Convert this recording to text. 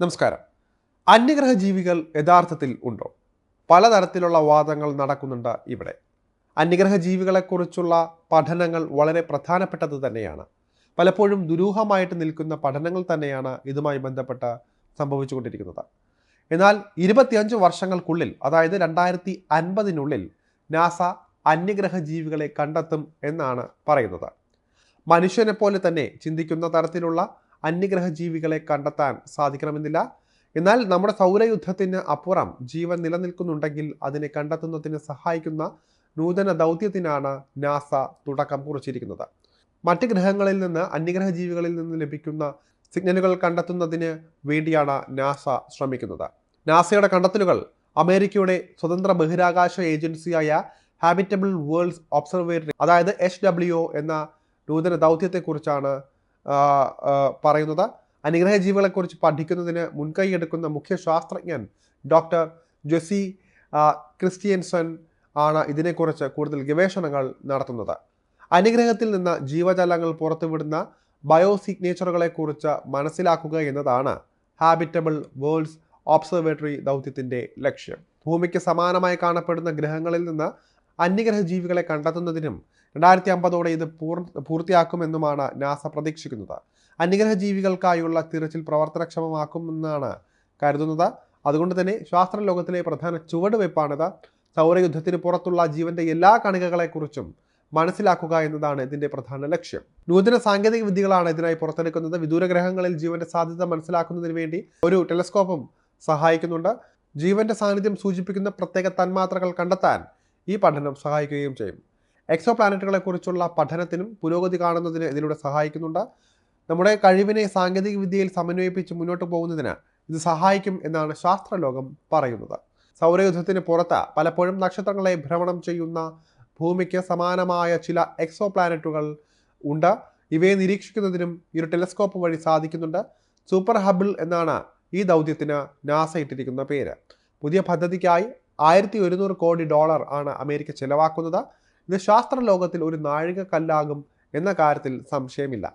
നമസ്കാരം. അന്യഗ്രഹ ജീവികൾ യഥാർത്ഥത്തിൽ ഉണ്ടോ? പലതരത്തിലുള്ള വാദങ്ങൾ നടക്കുന്നുണ്ട് ഇവിടെ. അന്യഗ്രഹ ജീവികളെക്കുറിച്ചുള്ള പഠനങ്ങൾ വളരെ പ്രധാനപ്പെട്ടത് തന്നെയാണ്. പലപ്പോഴും ദുരൂഹമായിട്ട് നിൽക്കുന്ന പഠനങ്ങൾ തന്നെയാണ് ഇതുമായി ബന്ധപ്പെട്ട് സംഭവിച്ചുകൊണ്ടിരിക്കുന്നത്. എന്നാൽ ഇരുപത്തിയഞ്ച് വർഷങ്ങൾക്കുള്ളിൽ അതായത് രണ്ടായിരത്തി അൻപതിനുള്ളിൽ നാസ അന്യഗ്രഹ ജീവികളെ കണ്ടെത്തും എന്നാണ് പറയുന്നത്. മനുഷ്യനെ പോലെ തന്നെ ചിന്തിക്കുന്ന തരത്തിലുള്ള അന്യഗ്രഹ ജീവികളെ കണ്ടെത്താൻ സാധിക്കണമെന്നില്ല. എന്നാൽ നമ്മുടെ സൗരയുദ്ധത്തിന് അപ്പുറം ജീവൻ നിലനിൽക്കുന്നുണ്ടെങ്കിൽ അതിനെ കണ്ടെത്തുന്നതിന് സഹായിക്കുന്ന നൂതന ദൗത്യത്തിനാണ് നാസ തുടക്കം കുറിച്ചിരിക്കുന്നത്. മറ്റ് ഗ്രഹങ്ങളിൽ നിന്ന് അന്യഗ്രഹ ജീവികളിൽ നിന്ന് ലഭിക്കുന്ന സിഗ്നലുകൾ കണ്ടെത്തുന്നതിന് വേണ്ടിയാണ് നാസ ശ്രമിക്കുന്നത്. നാസയുടെ കണ്ടെത്തലുകൾ അമേരിക്കയുടെ സ്വതന്ത്ര ബഹിരാകാശ ഏജൻസിയായ ഹാബിറ്റബിൾ വേൾഡ്സ് ഒബ്സർവേറ്ററി അതായത് എച്ച് ഡബ്ല്യു എന്ന നൂതന ദൗത്യത്തെക്കുറിച്ചാണ് പറയുന്നത്. അനുഗ്രഹ ജീവികളെക്കുറിച്ച് പഠിക്കുന്നതിന് മുൻകൈ എടുക്കുന്ന മുഖ്യ ശാസ്ത്രജ്ഞൻ ഡോക്ടർ ജെസി ക്രിസ്റ്റിയൻസൺ ആണ് ഇതിനെക്കുറിച്ച് കൂടുതൽ ഗവേഷണങ്ങൾ നടത്തുന്നത്. അനുഗ്രഹത്തിൽ നിന്ന് ജീവജാലങ്ങൾ പുറത്തുവിടുന്ന ബയോ സിഗ്നേച്ചറുകളെക്കുറിച്ച് മനസ്സിലാക്കുക എന്നതാണ് ഹാബിറ്റബിൾ വേൾഡ്സ് ഒബ്സർവേറ്ററി ദൗത്യത്തിന്റെ ലക്ഷ്യം. ഭൂമിക്ക് സമാനമായി കാണപ്പെടുന്ന ഗ്രഹങ്ങളിൽ നിന്ന് അന്യഗ്രഹ ജീവികളെ കണ്ടെത്തുന്നതിനും രണ്ടായിരത്തി അമ്പതോടെ ഇത് പൂർ പൂർത്തിയാക്കുമെന്നുമാണ് നാസ പ്രതീക്ഷിക്കുന്നത്. അന്യഗ്രഹ ജീവികൾക്കായുള്ള തിരച്ചിൽ പ്രവർത്തനക്ഷമമാക്കുമെന്നാണ് കരുതുന്നത്. അതുകൊണ്ട് തന്നെ ശാസ്ത്ര ലോകത്തിലെ പ്രധാന ചുവടുവയ്പ്പാണിത് സൗരയുദ്ധത്തിന് പുറത്തുള്ള ജീവന്റെ എല്ലാ കണികകളെക്കുറിച്ചും മനസ്സിലാക്കുക എന്നതാണ് ഇതിന്റെ പ്രധാന ലക്ഷ്യം. നൂതന സാങ്കേതിക വിദ്യകളാണ് ഇതിനായി പുറത്തെടുക്കുന്നത്. വിദൂര ഗ്രഹങ്ങളിൽ ജീവന്റെ സാധ്യത മനസ്സിലാക്കുന്നതിന് വേണ്ടി ഒരു ടെലസ്കോപ്പും സഹായിക്കുന്നുണ്ട്. ജീവന്റെ സാന്നിധ്യം സൂചിപ്പിക്കുന്ന പ്രത്യേക തന്മാത്രകൾ കണ്ടെത്താൻ ഈ പഠനം സഹായിക്കുകയും ചെയ്യും. എക്സോ പ്ലാനറ്റുകളെ കുറിച്ചുള്ള പഠനത്തിനും പുരോഗതി കാണുന്നതിന് ഇതിലൂടെ സഹായിക്കുന്നുണ്ട്. നമ്മുടെ കഴിവിനെ സാങ്കേതിക വിദ്യയിൽ സമന്വയിപ്പിച്ച് മുന്നോട്ട് പോകുന്നതിന് ഇത് സഹായിക്കും എന്നാണ് ശാസ്ത്രലോകം പറയുന്നത്. സൗരയുദ്ധത്തിന് പുറത്ത് പലപ്പോഴും നക്ഷത്രങ്ങളെ ഭ്രമണം ചെയ്യുന്ന ഭൂമിക്ക് സമാനമായ ചില എക്സോ പ്ലാനറ്റുകൾ ഉണ്ട്. ഇവയെ നിരീക്ഷിക്കുന്നതിനും ഒരു ടെലിസ്കോപ്പ് വഴി സാധിക്കുന്നുണ്ട്. സൂപ്പർ ഹബിൾ എന്നാണ് ഈ ദൗത്യത്തിന് നാസ ഇട്ടിരിക്കുന്ന പേര്. പുതിയ പദ്ധതിക്കായി ആയിരത്തി ഒരുന്നൂറ് കോടി ഡോളർ ആണ് അമേരിക്ക ചെലവാക്കുന്നത്. ഇത് ശാസ്ത്രലോകത്തിൽ ഒരു നാഴികക്കല്ലാകും എന്ന കാര്യത്തിൽ സംശയമില്ല.